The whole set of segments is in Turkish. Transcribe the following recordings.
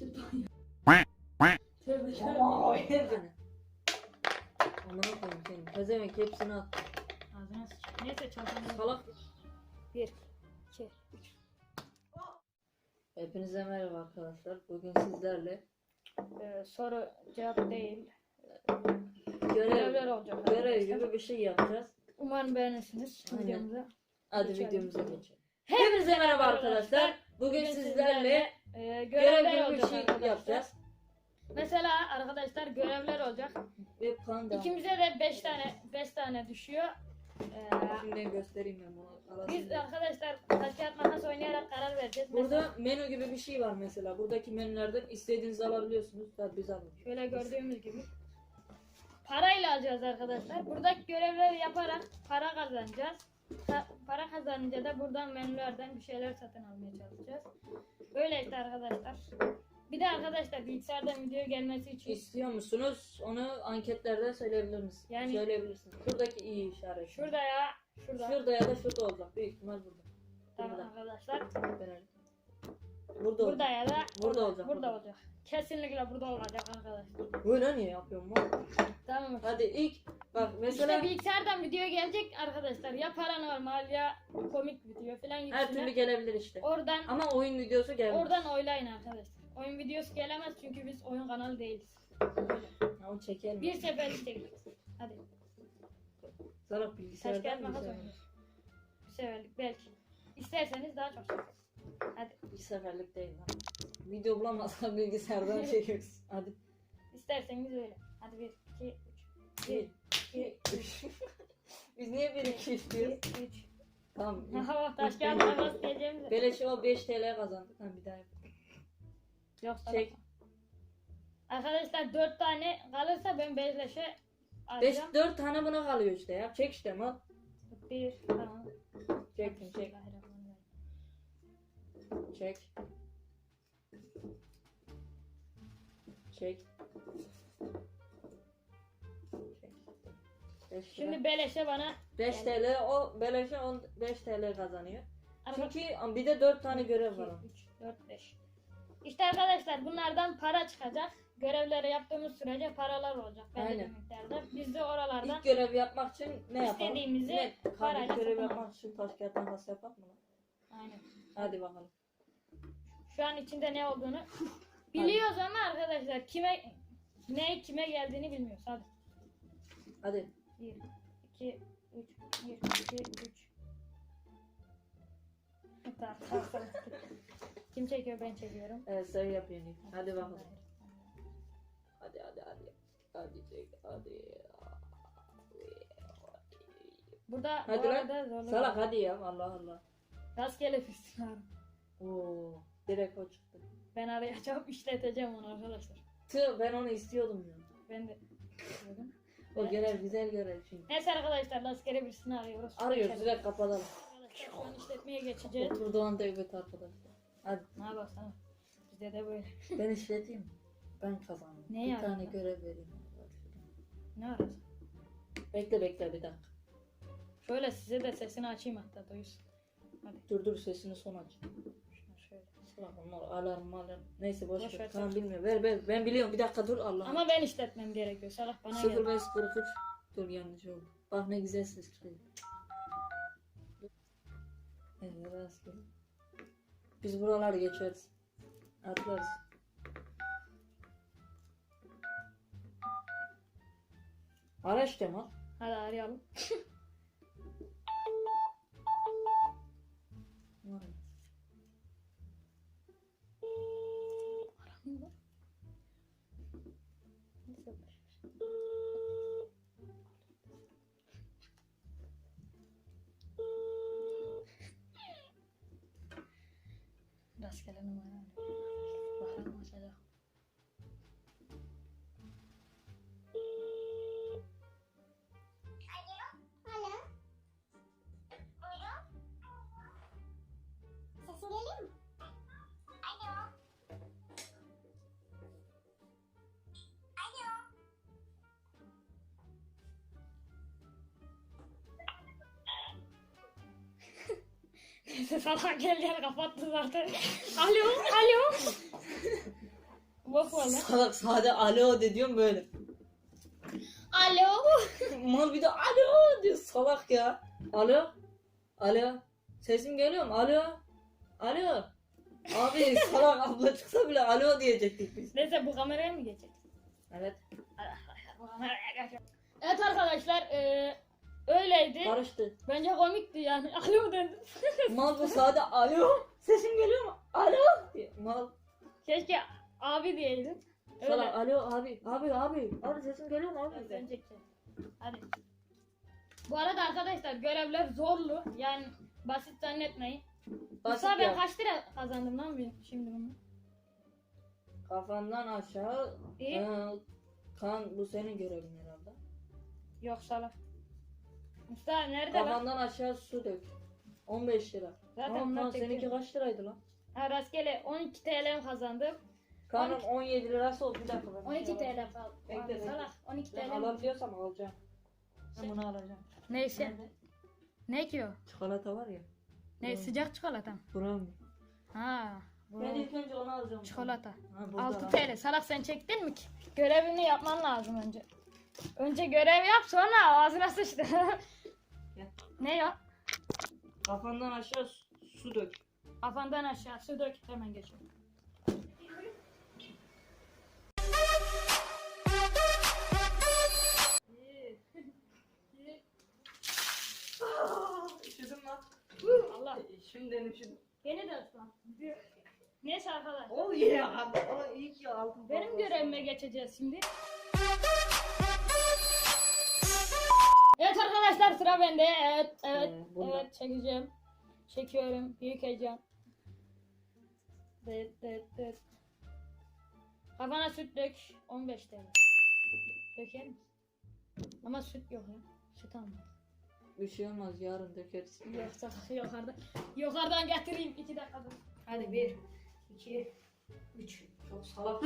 Süt banyo. Tövbe tövbe. Amına koyayım seni. Pezevenk hepsini at. Ağzına sıçayım. Neyse çalkalım. Salak. Bir, iki, üç. Hepinize merhaba arkadaşlar. Bugün sizlerle Ee, soru cevap değil. görev, Görevler olacak. görev gibi bir şey yapacağız. Umarım beğenirsiniz Aynen. videomuzu. Hadi Geçelim. videomuza geçelim. Hepinize merhaba arkadaşlar. Bugün sizlerle e, görev görevler bir olacak şey arkadaşlar. yapacağız. Mesela arkadaşlar görevler olacak. Ve kan devam. İkimize de 5 tane 5 tane düşüyor. Ee, Şimdi göstereyim ben bunu. Arasını. biz arkadaşlar taş kağıt makas oynayarak karar vereceğiz. Mesela Burada menü gibi bir şey var mesela. Buradaki menülerden istediğinizi alabiliyorsunuz. Hadi biz alalım. Şöyle gördüğümüz gibi. Parayla alacağız arkadaşlar. Buradaki görevleri yaparak para kazanacağız. Para kazanınca da buradan menülerden bir şeyler satın almaya çalışacağız. Böyle işte arkadaşlar. Bir de arkadaşlar bilgisayardan video gelmesi için İstiyor musunuz? Onu anketlerde söyleyebilir misiniz? Yani- Söyleyebilirsiniz. Şuradaki iyi işaret. şurada ya şurada. Şurada ya da şurada olacak. Büyük ihtimal burada. Tamam Burada. arkadaşlar. Ben Burada, Burada olacak. ya da Burada olacak, Burada burada. olacak. Kesinlikle burada olacak arkadaşlar. Böyle niye yapıyorum lan? Tamam. mı? Hadi ilk bak mesela İşte bilgisayardan video gelecek arkadaşlar. Ya paranormal ya komik video falan her gibisinden. türlü gelebilir işte. Oradan Ama oyun videosu gelmez. Oradan oylayın arkadaşlar. Oyun videosu gelemez çünkü biz oyun kanalı değiliz. Ha, Onu çekelim. Bir seferlik çekeceğiz. Hadi. Zarak Taş bilgisayardan kağıt makas bilgisayardan. oynuyoruz. Bir seferlik belki. İsterseniz daha çok çekeriz. Hadi. Bir seferlik değil lan. Video bulamazsak bilgisayardan çekiyoruz. Hadi. İsterseniz öyle. Hadi bir, iki, üç. Bir, Bir, iki, üç. Biz niye bir iki istiyoruz? iki, üç. Tamam. Haha taş kağıt makas diyeceğimiz. Beleşe o 5 TL kazandık. Ha bir daha yap. Yok Çek. Arkadaşlar dört tane kalırsa ben bezleşe 5 alacağım. 4 tane buna kalıyor işte ya. Çek işte mal. Bir, tamam. Çektim çek. Çek. Çek. Çek. 5 Şimdi beleşe bana 5 TL o beleşe 5 TL kazanıyor. Araba- Çünkü bir de 4 tane görev var. 2, 3, 4, 5. İşte arkadaşlar bunlardan para çıkacak. Görevleri yaptığımız sürece paralar olacak. Belli bir Aynen. miktarda. Biz de oralardan İlk görev yapmak için ne yapalım? İstediğimizi Ne? Kardeş görev yapmak için taş kağıt makas yapak mı? Aynen. Hadi bakalım. Şu an içinde ne olduğunu biliyoruz ama arkadaşlar kime ne kime geldiğini bilmiyoruz. Hadi. Hadi. 1 2 3 1 2 3 Tamam, tamam, tamam. Kim çekiyor ben çekiyorum. Evet sen yapıyorsun. ilk. Hadi bakalım. Hadi hadi hadi. Hadi çek hadi. Burada Hadi bu lan. arada zorluk Salak hadi ya Allah Allah. Rastgele festival. Oo, direkt o çıktı. Ben arayacağım işleteceğim onu arkadaşlar. Tüh ben onu istiyordum ya. Ben de. O görev güzel görev çünkü. Neyse arkadaşlar rastgele birisini arıyoruz. Arıyoruz direkt kapatalım. Arkadaşlar şu an işletmeye geçeceğiz. Oturduğun evet arkadaşlar. Hadi Ne baksana. Bizde de böyle. ben işleteyim. Ben kazandım. Ne bir yani? tane görev vereyim. Ne arasın? Bekle bekle bir dakika. Şöyle size de sesini açayım hatta duysun. Hadi Dur dur sesini son aç. Salak onlar alarm alarm. Neyse boş, Boş ver. ver, Tamam bilmiyorum. Ver ver. Ben biliyorum. Bir dakika dur Allah. Ama ben işletmem gerekiyor. Salak bana 0 gel. 5 43. Dur yanlış oldu. Bak ne güzel ses çıkıyor. Evet rastgele. Biz buraları geçeriz. Atlarız. Ara işte mal. Hadi arayalım. Rastgele Neyse salak gel gel kapattı zaten. alo alo. Vap valla. Salak sade alo de diyorum böyle. Alo. Mal bir de alo diyor salak ya. Alo. Alo. Sesim geliyor mu? Alo. Alo. Abi salak abla çıksa bile alo diyecektik biz. Neyse bu kameraya mı geçecek? Evet. Evet arkadaşlar e, öyleydi. Karıştı. Bence komikti yani. Alo dedim. Mal bu sade alo. Sesim geliyor mu? Alo. diye. Mal. Keşke abi diyeydin. Öyle. Salak alo abi. Abi abi. Abi sesim geliyor mu Ben abi? sen çekeceğim. Hadi. Bu arada arkadaşlar görevler zorlu. Yani basit zannetmeyin. Basit Musa ben ya. kaç lira kazandım lan bir- şimdi bunu? Kafandan aşağı. İyi. Ee, kan bu senin görevin herhalde. Yok salak. Musa nerede lan? Kafandan aşağı su dök. 15 lira. Zaten Tamam, kan seninki kaç liraydı lan? Ha rastgele 12 TL kazandım. Kanım 12 17 lirası oldu bir dakika. ben 12 bir şey TL falan. Bekle, Abi bekle. salak 12 Ben TL. alabiliyorsam alacağım. Ben bunu alacağım. Neyse. Nerede? Ne ki o? Çikolata var ya. Ne sıcak çikolata mı? Brownie. Ha. bu Ben ilk önce onu alacağım. Çikolata. Ha, burada 6 lan. TL. Salak sen çektin mi ki? Görevini yapman lazım önce. Önce görev yap sonra ağzına sıçtı. ne ya? Kafandan aşağı su, su dök. Kafandan aşağı su dök hemen geçiyorum. Üşüdüm lan. Allah. Şimdiden üşüdüm. Beni de ıslan. Neyse arkadaşlar. Oh yeah. Aa, iyi ki aldım. Benim görevime geçeceğiz şimdi. Evet arkadaşlar sıra bende. Evet, evet, bunda. evet çekeceğim. Çekiyorum. Büyük heyecan. Dıt dıt dıt. Kafana süt dök. 15 TL. Döker misin? Ama süt yok ya. Süt alma. Bir şey olmaz yarın dökeriz. Yoksa yukarıdan. Yukarıdan getireyim. 2 dakika dur. Hadi 1, 2, 3. Çok salak.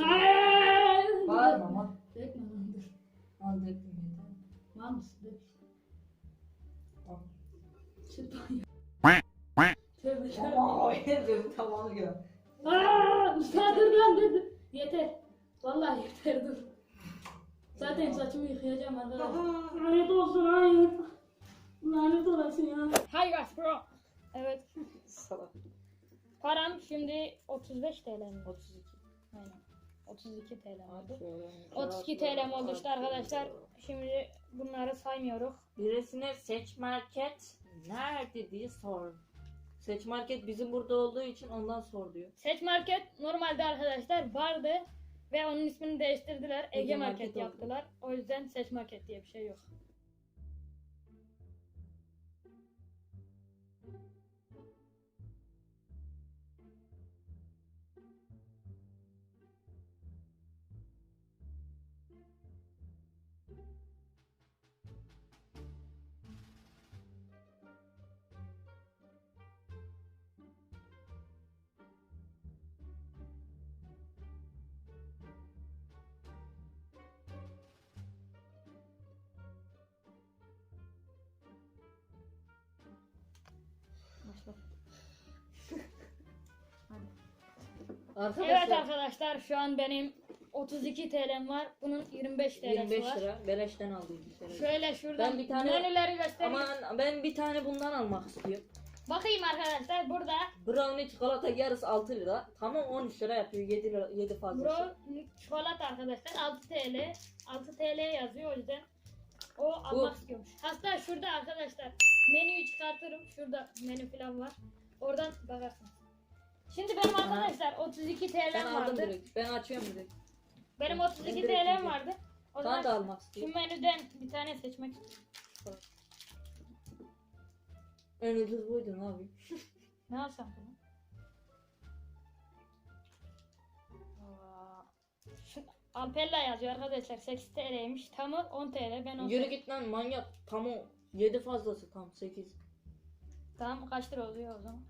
TL mi? 32. Aynen. 32 TL oldu. şöyle. 32 TL oldu işte arkadaşlar. Şimdi bunları saymıyoruz. Birisine seç market nerede diye sor. Seç market bizim burada olduğu için ondan sor diyor. Seç Market normalde arkadaşlar vardı ve onun ismini değiştirdiler. Ege, Ege Market, Market yaptılar. O yüzden Seç Market diye bir şey yok. Arkadaşlar Evet arkadaşlar şu an benim 32 TL'm var. Bunun 25 TL'si 25 var. lira beleşten aldım bir kere. Şöyle şuradan Ben bir tane- menüleri göstereyim. Ama ben bir tane bundan almak istiyorum. Bakayım arkadaşlar burada Brownie çikolata yarısı 6 lira. Tamam 13 lira yapıyor 7 lira 7 fazla. bro çikolata arkadaşlar 6 TL 6 TL yazıyor o yüzden o almak istiyormuş. Hatta şurada arkadaşlar menüyü çıkartırım. Şurada menü falan var. Oradan bakarsın. Şimdi benim arkadaşlar 32 Ben TL'm aldım vardı. direkt. Ben açıyorum direkt. Benim Ben 32 direkt TL'm vardı. O Ben zaman de almak şu istiyorum. menüden bir tane seçmek istiyorum. En ucuz buydu ne yapayım? Ne alsam bunu? Aa, Şu Alpella yazıyor arkadaşlar 8 TL'ymiş. Tamı 10 TL. Ben 10 Yürü git lan manyak. Tamam 7 fazlası tam 8. Tamam kaç lira oluyor o zaman?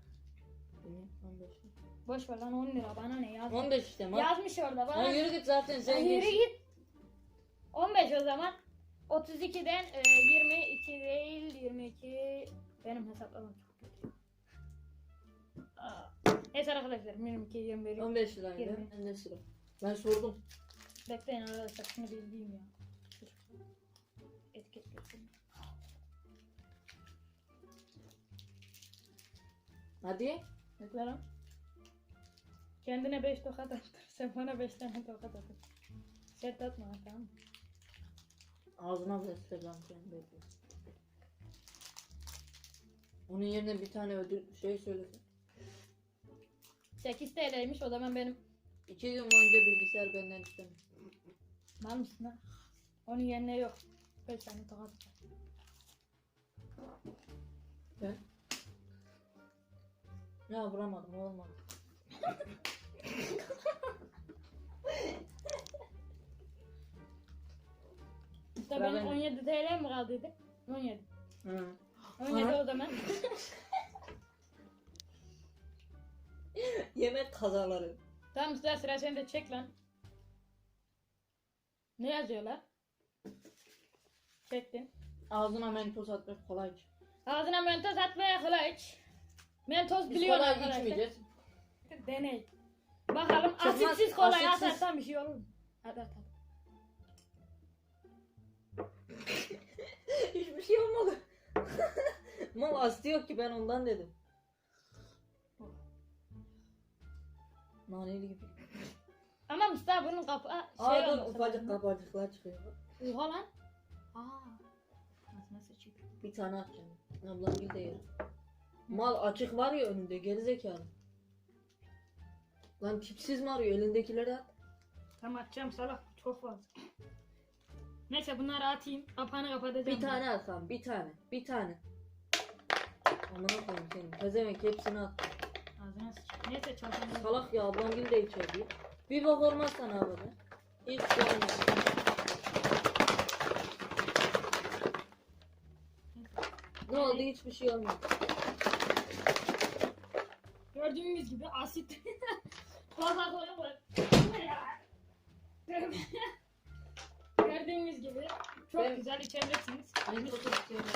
15. Boş ver lan 10 lira bana ne yaz. 15 işte man. Yazmış orada bana. Lan yürü git zaten Lan zengin. yürü git. 15 o zaman. 32'den e, 22 değil 22 benim hesaplamam çok kötü. Aa. Neyse arkadaşlar 22 21 15 lira Yirmi. Ben de sıra. Ben sordum. Bekleyin arkadaşlar şunu bildiğim ya. Etiket göstereyim. Hadi. Lan. Kendine 5 tokat attır. Sen bana 5 tane tokat attır. Sert atma tamam mı? Ağzına seni bekle. Onun yerine bir tane ödül şey söylesin. 8 TL'ymiş o zaman benim. İki gün boyunca bilgisayar benden istemiyor. Mal mısın lan? Onun yerine yok. 5 tane tokat atar. Ben? Ya vuramadım olmadı. İşte Ben- benim ben- 17 TL mi kaldıydı? 17. Hı. 17 Aha. o zaman. Yemek kazaları. tamam sıra sıra sen de çek lan. Ne yazıyorlar? Çektin. Ağzına mentos atmak kolay. Ağzına mentos atmaya kolay. Mentos Biz biliyor kolay arkadaşlar. içmeyeceğiz. Deney. Bakalım Çıkmaz, asitsiz kolay asitsiz. atarsan bir şey olur mu? Hadi at hadi. Hiçbir şey olmadı. Mal asti yok ki ben ondan dedim. Naneli gibi. Ama Mustafa bunun kapı şey Aa dur olması ufacık lazım. kapacıklar çıkıyor. Oha lan. Aa. Nasıl nasıl çık? Bir tane at canım. Ablam bir de yer. Mal açık var ya önünde gerizekalı. Lan tipsiz mi arıyor elindekileri at. Tamam atacağım salak. Çok fazla. Neyse bunları atayım. Kapağını kapatacağım. Bir tane at lan bir tane. Bir tane. Amına koyayım senin. Pezevenk hepsini at. Ağzına sıçayım. Neyse çalacağım. Salak ya ablam gül de diyor. Bir bak olmaz sana abi. Hiç şey olmaz. Ne oldu hiçbir şey olmadı. Gördüğünüz gibi asit. Valla kola bak. Gördüğünüz gibi çok Ben- güzel içebilirsiniz. İstiyorum.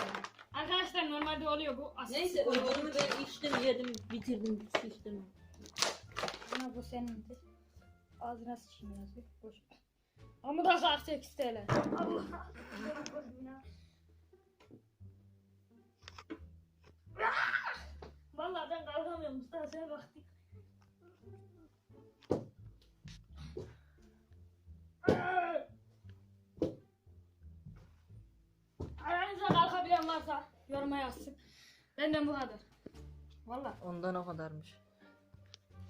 Arkadaşlar normalde oluyor bu asit. Neyse öbürünü ben içtim yedim bitirdim içtim. Ama bu senindir. Ağzına sıçayım yazıyor. Boş. Ama da kalk 8 TL. Allah. Vallahi ben kalkamıyorum Mustafa sen vakti. Aranızda kalkabilen varsa yoruma yazsın. Benden bu kadar. Vallahi. Ondan o kadarmış.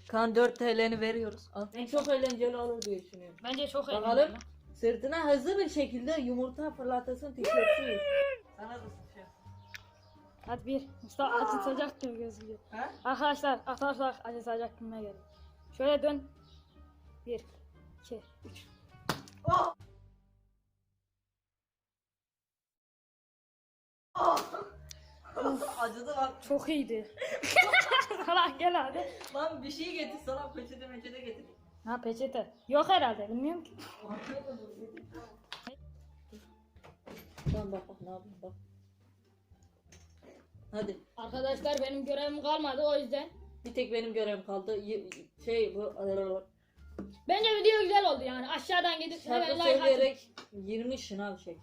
Kan 4 TL'ni veriyoruz. Al. Ben çok eğlenceli olur diye düşünüyorum. Bence çok Bakalım. eğlenceli. Sırtına hızlı bir şekilde yumurta fırlatasın tişörtü. Sana da. Hadi bir. Mustafa acıtacak gibi gözüküyor. Ha? Arkadaşlar atarsak acıtacak gibime geliyor. Şöyle dön. Bir, iki, üç. Oh! Acıdı lan. Çok iyiydi. Salak gel hadi. Lan bir şey getir sana peçete meçete getir. Ha peçete. Yok herhalde bilmiyorum ki. Tamam bak bak ne yapayım bak. Hadi. Arkadaşlar benim görevim kalmadı o yüzden. Bir tek benim görevim kaldı. Y- şey bu Bence video güzel oldu yani. Aşağıdan gidip hemen şarkı like atın. söyleyerek 20 şınav çek.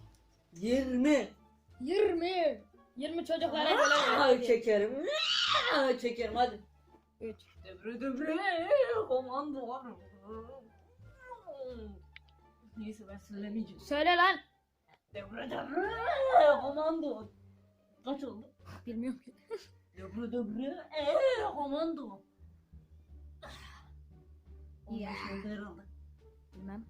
20. 20. 20 çocuklara Aa, göre. çekerim. Aa, çekerim hadi. 3. Debre debre komando var. Neyse ben söylemeyeceğim. Söyle lan. Debre debre komando. Kaç oldu? Bilmiyorum ki. Debre debre eee komando. 15 oldu herhalde. Bilmem.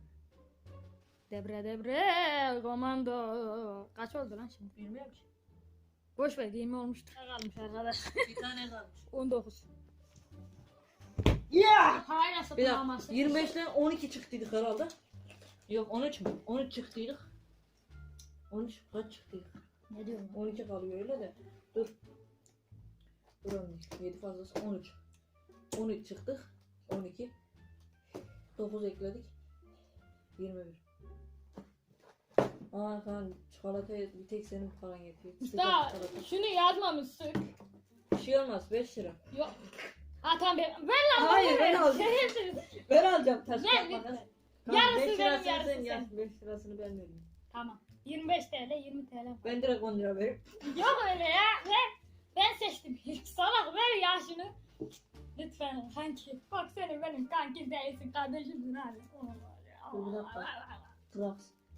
Debre debre komando. Kaç oldu lan şimdi? Bilmiyorum ki. Boş ver 20 olmuştur. Kalmış arkadaş. Bir tane kalmış. 19. Yeah! Parayla Bir satın dakika. almazsın. 25'ten 12 çıktıydık herhalde. Yok 13 mü? 13 çıktıydık. 13 kaç çıktıydık? Ne diyorsun? 12 kalıyor öyle de. Dur. Dur oğlum. 7 fazlası 13. 13 çıktık. 12. 9 ekledik. 21. Aa kan çikolataya bir tek senin paran yetiyor. Sıcak çikolata. şunu yazmamışsın. Bir şey olmaz 5 lira. Yok. Ha tamam ben, ver lan. Hayır, ben aldım. Şerefsiz. Ben alacağım taş Ver kağıt lütfen. makas. Yarısı benim, yarısı sen yaz. sen. 5 lirasını ben veriyorum. Tamam. 25 TL 20 TL. Ben direkt 10 lira veririm. Yok öyle ya. Ver. Ben seçtim. Salak ver ya şunu. Lütfen kanki. Bak senin benim kanki değilsin kardeşimsin. Dur bir dakika. Trax.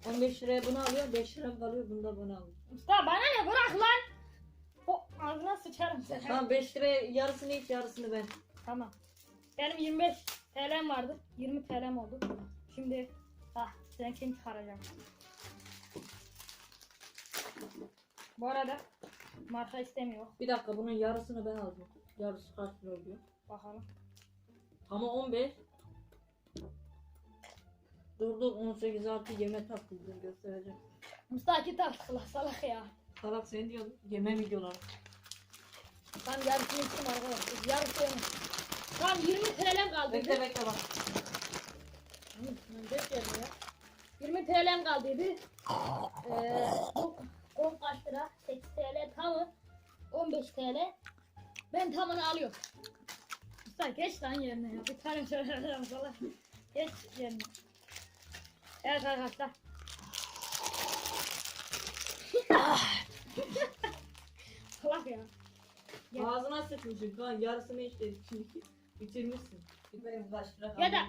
15 liraya bunu alıyor, 5 lira kalıyor, bunu da bunu alıyor. Usta bana ne bırak lan. O ağzına sıçarım seni. Tamam 5 liraya yarısını iç, yarısını ben. Tamam. Benim 25 TL'm vardı. 20 TL'm oldu. Şimdi ah seninkini çıkaracağım. Bu arada marka istemiyor. Bir dakika bunun yarısını ben alacağım. Yarısı kaç lira oluyor? Bakalım. Ama 15. Dur dur 18 artı yeme tatlıydı göstereceğim. Mustafa kitap salak salak ya. Salak sen diyordun. Yeme videoları. Ben yarısını içtim arkadaşlar. Yarısı benim. Tamam 20 TL'm kaldı. Bekle bekle bak. 20 TL'm kaldıydı. Ee, bu 10 kaç lira? 8 TL tamı. 15 TL. Ben tamını alıyorum. Usta geç lan yerine ya. Bir tane söyleyeceğim falan. Geç yerine. Evet arkadaşlar. Salak ya. Ya. Ağzına sıkmışsın kan yarısını işte çünkü bitirmişsin. Benim kaç lira Ya da-.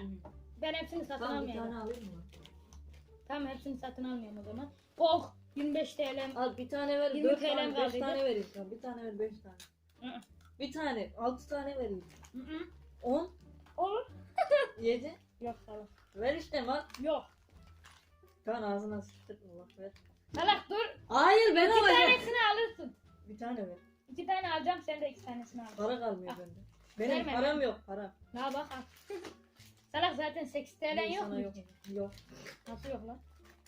Ben hepsini satın Tamam bir almayayım. tane alayım mı? Tamam hepsini satın almayayım o zaman. Oh 25 TL. Al bir tane ver, 20 dört TL tane, beş kaldıydı. tane vereyim sana. Bir tane ver, beş tane. Hı. Bir tane, altı tane vereyim. Hı hı. On, Olur. yedi. Yok salak. Ver işte bak. Yok. Kan ağzına sıçtırma bak ver. Salak dur. Hayır ben alacağım. tanesini alırsın. Bir tane ver. İki tane alacağım sen de iki tanesini al. Para kalmıyor bende. Benim Verme, param verme. yok para. Ne bak al. Salak zaten 8 TL'n yok mu? yok. Yok. Nasıl yok lan?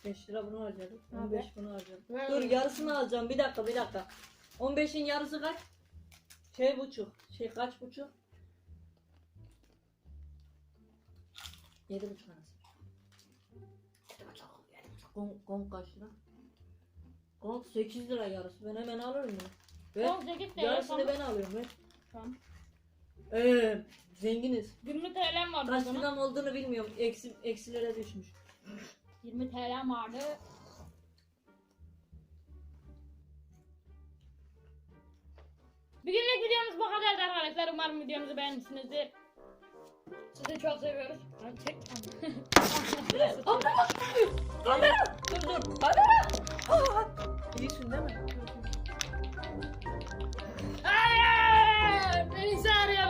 5 lira bunu harcadım. Ne 15 haber? bunu harcadım. Ver Dur onu. yarısını alacağım. Bir dakika bir dakika. 15'in yarısı kaç? Şey buçuk. Şey kaç buçuk? 7 buçuk arası. 7 buçuk. 7 buçuk. Gong, gong kaç lira? Gong 8 lira yarısı. Ben hemen alırım bunu. Ver. 18 TL Yarısını tamam. ben alıyorum. Ver. Tamam. Ee, zenginiz. 20 TL'm vardı o Kaç liram olduğunu bilmiyorum. Eksi, eksilere düşmüş. 20 TL vardı. Bugünlük videomuz bu kadardı arkadaşlar. Umarım videomuzu beğenmişsinizdir. Sizi çok seviyoruz. Lan çek. Kamera! Dur dur. Kamera! İyisin değil mi? Hayır! Beni çağırıyor.